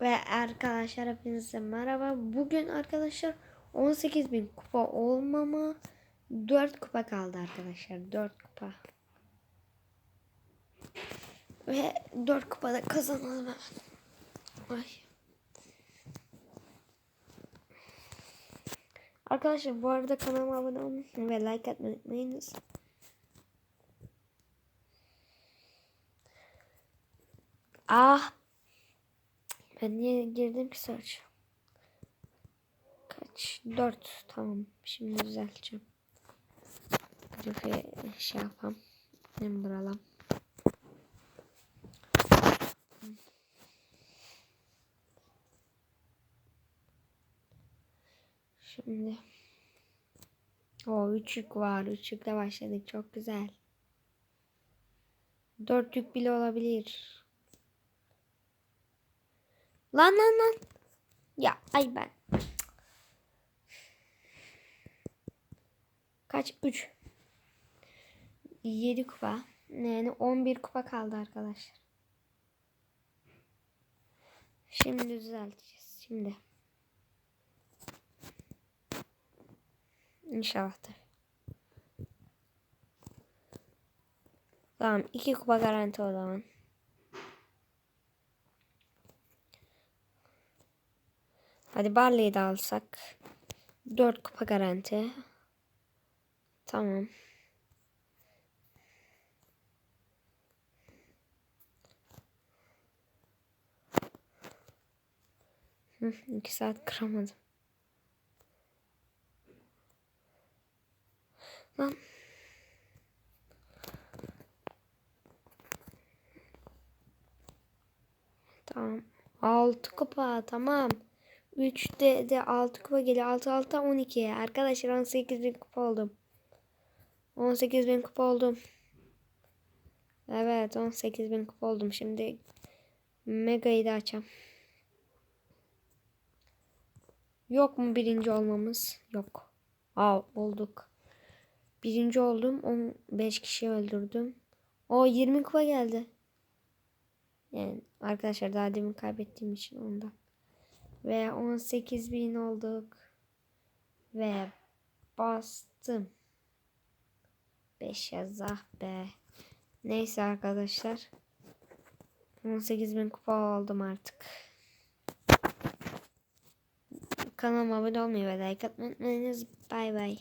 Ve arkadaşlar hepinize merhaba. Bugün arkadaşlar 18.000 kupa olmama 4 kupa kaldı arkadaşlar. 4 kupa. Ve 4 kupada kazanalım hemen. Ay. Arkadaşlar bu arada kanalıma abone olmayı ve like atmayı unutmayınız. Ah ben niye girdim ki search? Kaç? 4. Tamam. Şimdi düzelteceğim. Grafiğe şey yapalım. Member alalım. Şimdi. O üçlük var. Üçlükle başladık. Çok güzel. Dörtlük bile olabilir. Lan lan lan. Ya ay ben. Kaç? 3. 7 kupa. Yani 11 kupa kaldı arkadaşlar. Şimdi düzelteceğiz. Şimdi. İnşallah da. Tamam. 2 kupa garanti o. Hadi Barley'i de alsak. 4 kupa garanti. Tamam. Hı, iki saat kıramadım. Lan. Tamam. 6 kupa tamam. 3'te de 6 kupa geliyor. 6 6 12. Arkadaşlar 18 bin kupa oldum. 18 bin kupa oldum. Evet 18 bin kupa oldum. Şimdi Mega'yı da açacağım. Yok mu birinci olmamız? Yok. Aa olduk. Birinci oldum. 15 kişi öldürdüm. O 20 kupa geldi. Yani arkadaşlar daha demin kaybettiğim için ondan. Ve 18 bin olduk. Ve bastım. 5 yaz ah be. Neyse arkadaşlar. 18 bin kupa oldum artık. Kanalıma abone olmayı ve like atmayı unutmayınız. Bay bay.